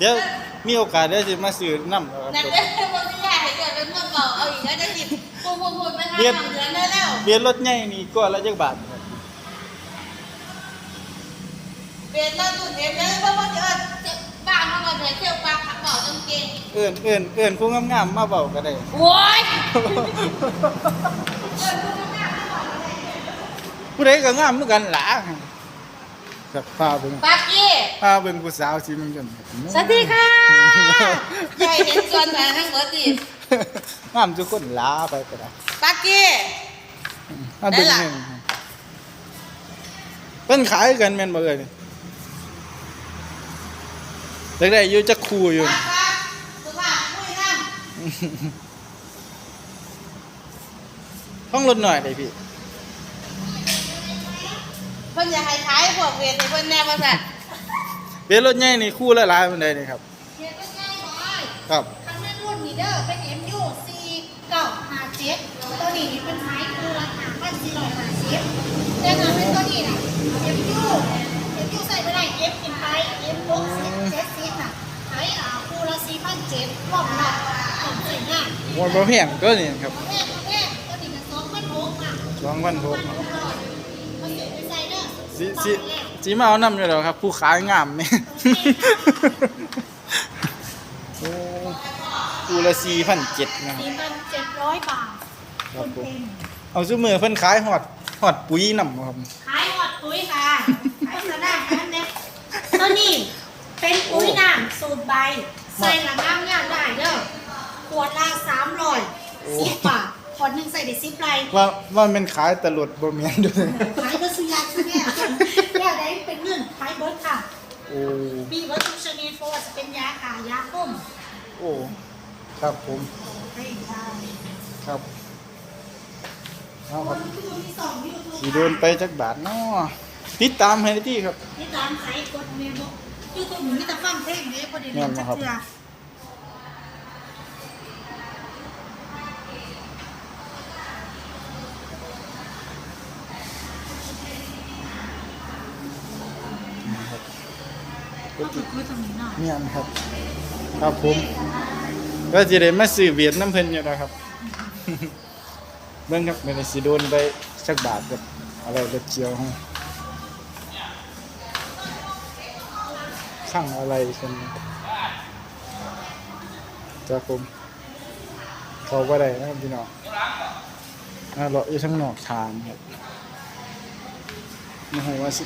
เดี๋ยวมีโอกาสเดี๋ยวสิมาซื้อน้ำแล้วครับนั่นเป็นคนที่ยากให้เกิดเป็นเมืองเก่าเอาอีกแล้วจะหยิบพูดพูดพูดไปทางทำเดือนได้แล้วเบียร์รถใหญ่นี่ก็ละจักบาทครับเปลี่ยนแล้วตุ่นเอ็มแล้วเพราะว่าเดี๋ยวบ้านเขามาเดี๋ยวเที่ยวปลาขับเก่าจนเก่งเอิ้นเอิ้นเอิ้นผู้งามๆมาเว้าก็ได้โว้ยผู้ใดก็งามเหมือนกันล่ะ ครับพาเบิ่งปากี้พาเบิ่งผู้สาวสิมันกันสวัสดีค่ะใหญ่เห็นส่วนไหนทั้งหมดดิงามทุกคนลาไปก็ได้ปากี้มาเบิ่งได้ล่ะหนึ่งเพิ่นขายกันแม่นบ่เอ่ยนี่จักได้อยู่จักคู่อยู่ปาค่ะสุภาพคุยน้ห้องรถหน่อยได้พี่ำเพิ่นอยากให้ขายพวกเวทให้เพิ่นแน่ว่าสั่นเบียร์รถใหญ่นี่คู่ละหลายปานใดนี่ครับเขียนก็ง่ายหน่อยครับทั้งนั้นรุ่นนี้เด้อเป็น MU 4 9 5 7ตัวนี้นี่เป็นไม้คูราคาพันสี่ร้อยห้าสิบแต่ถ้าเป็นตัวนี้น่ะ MU MU ใส่ไม่ได้ F กินไป M 6 0 7 0น่ะใช้อ่าคูละสี่พันเจ็ดรอบละของใส่ง่ายบ่บ่แพงก็นี่ครับ ประเภทประเภทตัวนี้ก็สองพันหกอะ สองพันหก สิสิสิมาเอานำอยู่แล้วครับ ผู้ขายงามนี่ โอ้คู่ละ4,700นะครับ สี่พันเจ็ดร้อยบาทครับผมเต็มเอาซุมือเพิ่นขายฮอดฮอดปุ๋ยนำครับ ขายหอดปุ๋ยค่ะ ขายสนามกันเนี่ยตัวนี้เป็นปุ๋ยน้ำสูตรใบ ใส่หลังน้ำยากได้เด้อขวดละสามร้อยสิบบาท ขวดหนึ่งใส่ได้สิบไรว่าว่ามันขายตลอดบ่แม่นด้วยขายก็ซื้อยากซื้อเนี่ยยากได้เป็นเงินขายเบิร์ดค่ะ โอ้มีเบิร์ดทุกชนิดเพราะว่าจะเป็นยาขายาต้มโอ้ครับผมให้ได้ครับเอาครับยูทูบที่สองยูทูบสีโดนไปจักบาทเนาะติดตามให้ได้ที่ครับ ที่ตามใส่กดเมมยูทูบมีแต่ฟังเพลงเนี่ยพอดีแม่เรียนนบ่จักครับเทือ ก็ถูกคุยตรงนี้หน่อยเนี่ยนะครับ ครับผมก็จะได้มาซื้อเวียดน้ำเพิ่นอยู่นะครับ เบิ่งครับไม่ได้สิโดนไปสักบาทครับอะไรรถเจียวให้ข้างอะไรกันจ้าผมเขาก็ได้นะครับพี่น้องเราอยู่ทั้งนอกทางครับไม่ให้ว่าสิ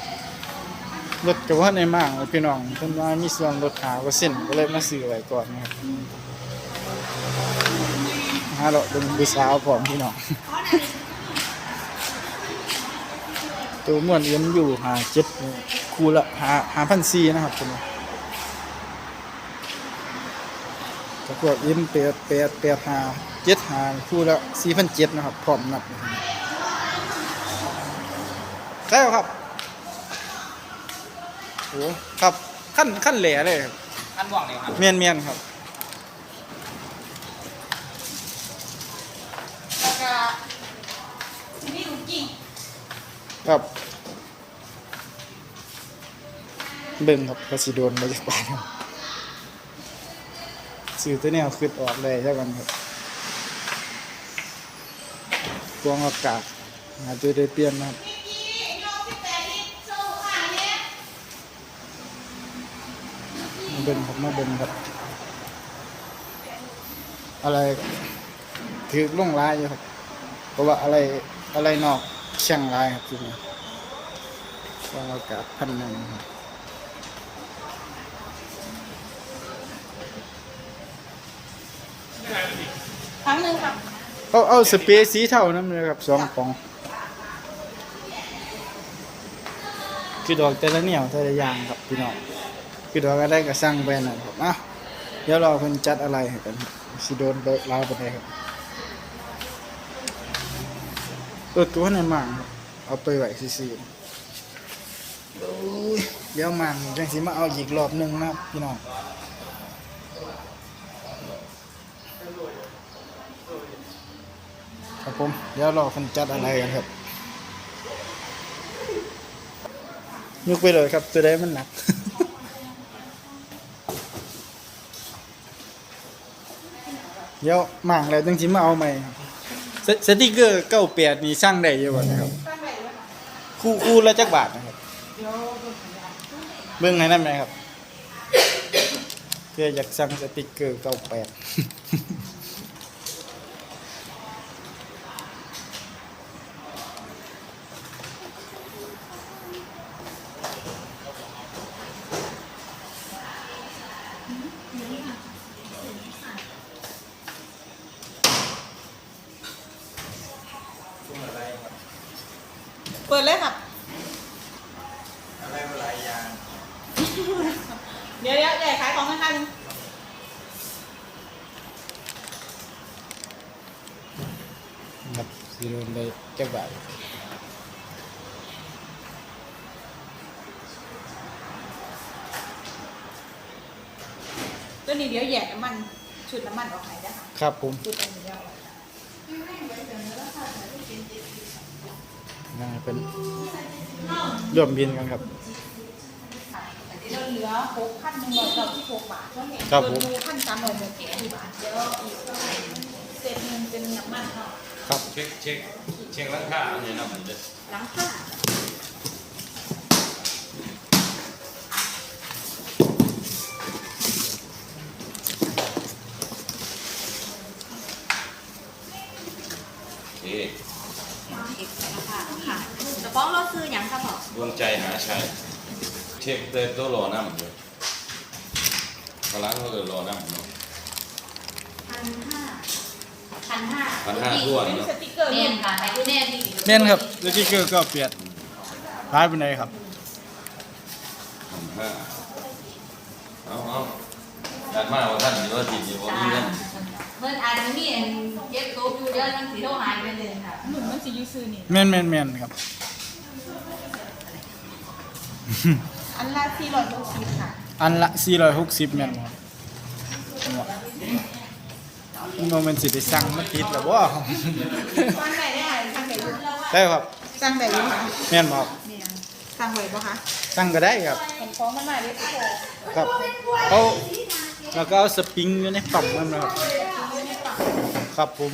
รถกับว่าในมากพี่น้องเพิ่นว่ามีส่วนลดหาเปอร์เซ็นก็เลยมาซื้อไว้ก่อนนะครับหาเราะเป็นผู้สาวพร้อมพี่น้องตัวม่วนเอ็มอยู่หาเจ็ดคูละหาหาพันซีนะครับคุณตะกวดเอ็มแปดแปดแปดหาเจ็ดหาคูละสี่พันเจ็ดนะครับพร้อมนับนะครับใช่ครับ โอ้ครับขั้นขั้นแหล่เลยครับท่านบอกเลยครับ เมียนเมียนครับ แล้วก็ที่นี่ลุงกิ่งครับ เบิ่งครับภาษีโดนมาจากบ้านครับสื่อตัวแนวขึ้นออกเลยใช่กันครับพวงอากาศอาจจะได้เปลี่ยนนะครับ มาเบิ่งครับมาเบิ่งครับ อะไรถือล่งร้ายอยู่ครับ เพราะว่าอะไรอะไรนอกเชียงรายครับที่นี่ฟองอากาศพันหนึ่งครับครั้งหนึ่งครับเอาเอาสเปรย์สีเท่านั้นเลยครับสองปอง คือดอกแต่ละเหนียวแต่ละอย่างครับพี่น้อง คือดอกอะไรก็สั่งไปนั่นครับอะเดี๋ยวรอเพิ่นจัดอะไรให้กันสิโดนเบิกลาวไปได้ครับเปิดตัวในมางเอาไปไหว้ซื่อๆโอ้ยเดี๋ยวมางจังสิมาเอาอีกรอบหนึ่งนะพี่น้องครับผมเดี๋ยวรอคนจัดอะไรกันครับยกไปเลยครับตัวใดมันหนัก เดี๋ยวหมั่งแล้วจังสิมาเอาใหม่ครับสสติกเกอร์98นี่สร้างได้เยู่บ่นะครับตั้งไหนวะค่ะคู่คู่ละจักบาทนะครับเดี๋ยวเบิ่งสัญญาณเบิ่งให้นไหมครับเพื่ออยากสั่งสติกเกอร์98 ปิดเลยครับอะไรมาหลายอย่างเดี๋ยวเดี๋ยวใหญ่ขายของกันค่ะนึงครับสิโดนได้จักบาทตัวนี้เดี๋ยวแยกน้ำมันชุดน้ำมันออกให้ได้ค่ะครับผมชุดอันนี้เดียว นะเป็นรวมบินกันครับค่ะเดี๋ยวเหลือหกพันหนึ่งร้อยเก้าสิบหกบาทครับผมส่วนดูพันสามร้อยหกสิบบาทเดี๋ยวอีกเศษหนึ่งเป็นน้ำมันเนาะครับเช็คเช็คเช็คราคาอันนี้นะผมจะหลังค่า โอเค อีกนะคะค่ะแต่ป้องเราซื้อหยังครับพ่อ ดวงใจหา ชัยเช็คเตยตัวรอน้ำอยู่พลังเขาเกิดรอน้ำเนาะพันห้าพันห้าพันห้าท้วนเป็นเนาะสติกเกอร์เน่เนี่ยนค่ะแต่คุณแน่ที่แม่นครับสติกเกอร์ก็เปลี่ยนร้ายเป็นไงครับพันห้าเอาเอาอยากมากกว่าท่านหรือว่าจิตอยู่ว่าจ้ามีเงินเพิ่นอาจจะมีอันเย็บตัวอยู่เยอะทั้งสีโลหายไปเลยค่ะหนุนมันสิอยูซื้อนี่แม่นแม่นแม่นครับ อันละสี่ร้อยหกสิบค่ะอันละ460แม่นครับมันบ่แมันสิไปสั่งมาติดแล้วบ่สั่งไหนได้ค่ะสั่งไหนอยู่ได้ครับสั่งไหนอยู่ค่ะแม่นบ่ครับเนี่ยสั่งไหวปะคะสั่งก็ได้ครับเห็นฟ้องมันมาเลยพี่โบครับเอาแล้วก็เอาสปริงอยู่ในปั๊มนั่นนะครับครับผม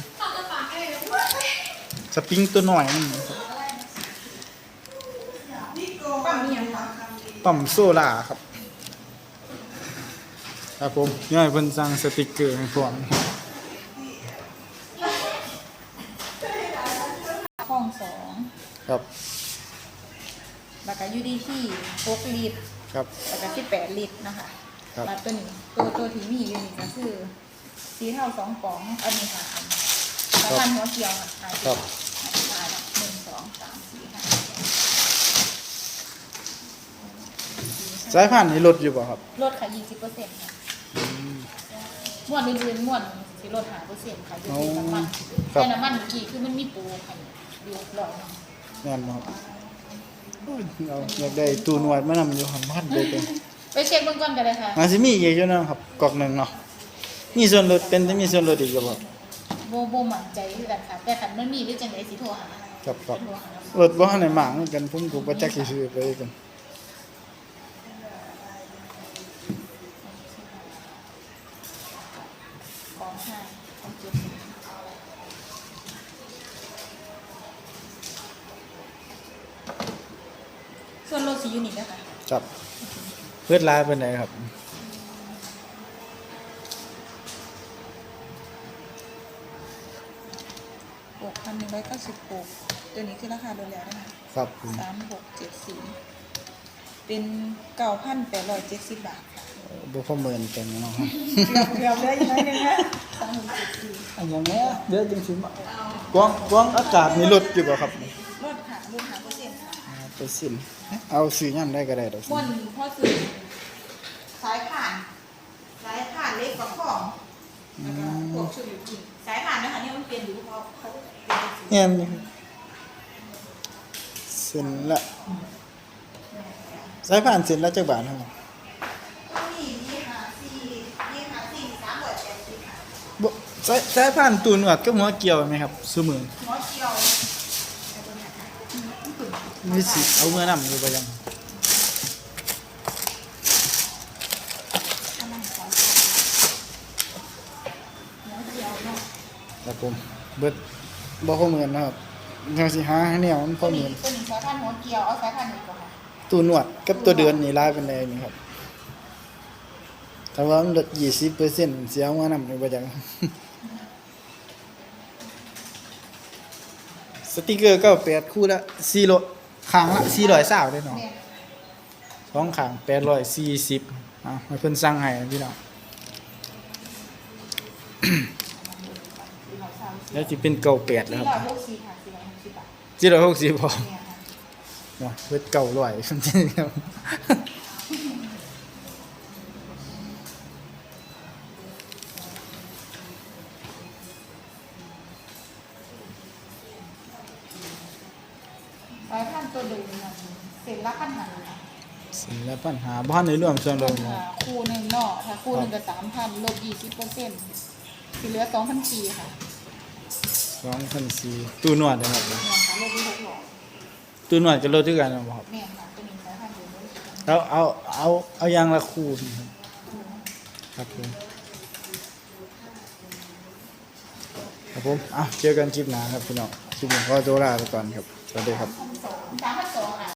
สปริงตัวหน่อยนั่นนะครับ ปั๊มมียังคะ ปั๊มโซล่าครับ ครับผมอยากให้เพิ่นสั่งสติกเกอร์ให้พร้อมห้องสองครับแล้วก็ยูดีที่หกลิตรครับแล้วก็สิบแปดลิตรนะคะครับแล้วตัวนี้ตัวตัวที่มีอยู่นี่ก็คือสีเทาสองกล่องอันนี้ค่ะสองพันหัวเกียวค่ะขายครับ ขายหนึ่งสองสามสี่ห้า สายพันธุ์นี่ลดอยู่บ่ครับ ลดค่ะยี่สิบเปอร์เซ็นต์ค่ะม้วนอื่นๆม้วนสิลดหาเปอร์เซ็นต์ค่ะอยู่ที่น้ำมันครับ แต่น้ำมันเมื่อกี้คือมันมีปูค่ะอยู่ร้อยหนึ่งแม่นบ่ครับโอ้ยเอาอยากได้ตู้หนวดมานำอยู่หันพัดเลยเป็นไปเช็คเบื้องต้นกันเลยค่ะอาจสิมีอีกอยู่นะครับกอกหนึงเนาะมีส่วนลดเป็นจะมีส่วนลดอีกอยู่บ่โบโบหมั่นใจคือกันค่ะ แต่ขันมันมีหรือจังไดสิโทรหาครับครับโทรหา ลดบ่ทันได้มากเหมือนกันผมก็บ่จักสิซื้อไปกัน ของให้ของเจ็บ ส่วนลดสียูนิตนะคะครับเพิ่นลายเป็นไหนครับหกพันหนึ่งร้อยเก้าสิบหกตัวนี้คือราคาโดยแล้วนะคะครับผมสามหกเจ็ดสี่เป็นเก้าพันแปดร้อยเจ็ดสิบบาทค่ะบ่พอหมื่นเป็นเนาะเกือบเกือบเลยอีกหน้อยหนึงนะสามหกเจ็ดสี่ อันอย่างเนี้ยเดี๋ยวจังสิมากวางกวางอากาศนี่ลดอยู่บ่ครับ อ่าไปสิ้นเอาซื้อยามได้ก็ได้ดอกม่วนพ่อซื้อสายผ่านสายผ่านเล็กกว่าของแล้วก็พวกชุดอยู่กินสายผ่านนะคะเนี่ยมันเปลี่ยนอยู่เพราะเขาเป็นสีเนี่ยนี่เส้นละสายผ่านเส้นละจักบาทครับนี่นี่ค่ะสี่นี่ค่ะสี่สามร้อยแปดสิบค่ะบ่สายสายผ่านตูนวดกับหัวเกี่ยวไหมครับซุมื้อ หัวเกียว มีสิเอาเมื่อนำอยู่บ่ยังหัวเกียวนะผมเบิดบ่พอเหมือนนะครับจังสิหาแนวมันพอเหมือนตัวนี้สายพันธุ์หัวเกียวเอาสายพันธุ์นี้ก่อนค่ะตู้นวดกับตัวเดือนนี่ลายเป็นไดนี่ครับแต่ว่ามันลด20%เปอร์เซ็นต์เสียมานำไปบ่จังสติกเกอร์98คู่ละ4โล ข้างละ420ได้เนาะแม่นสองข้าง840อะให้เพิ่นสั่งให้พี่น้องแล้วสิเป็นเก่า8แล้วสี่ครับร้อยหกสิบค่ะสี่ร้อยหกสิบบาทจิโร่หกสิบพอเนี่ยค่ะว้าเวทเก่าลอยจริงๆครับ และปัญหาบ้านในเรื่องส่วนรวมอ่าคู่หนึ่งเนาะถ้าคู่หนึ่งก็สามพันลบยี่สิบเปอร์เซ็นต์ที่เหลือสองพันสี่ค่ะสองพันสี่ตู้นวดนะครับเนี่ยค่ะลบไปหกร้อยตู้นวดจะลดด้วยกันนะครับเนี่ยค่ะตัวนี้สายพันธุ์เดิมเลยแล้วเอาเอาเอายางละคู่นะครับครับผมครับผมอะเจอกันคลิปหน้าครับพี่น้องคลิปนี้ขอตัวลาไปก่อนครับสวัสดีครับสองสาม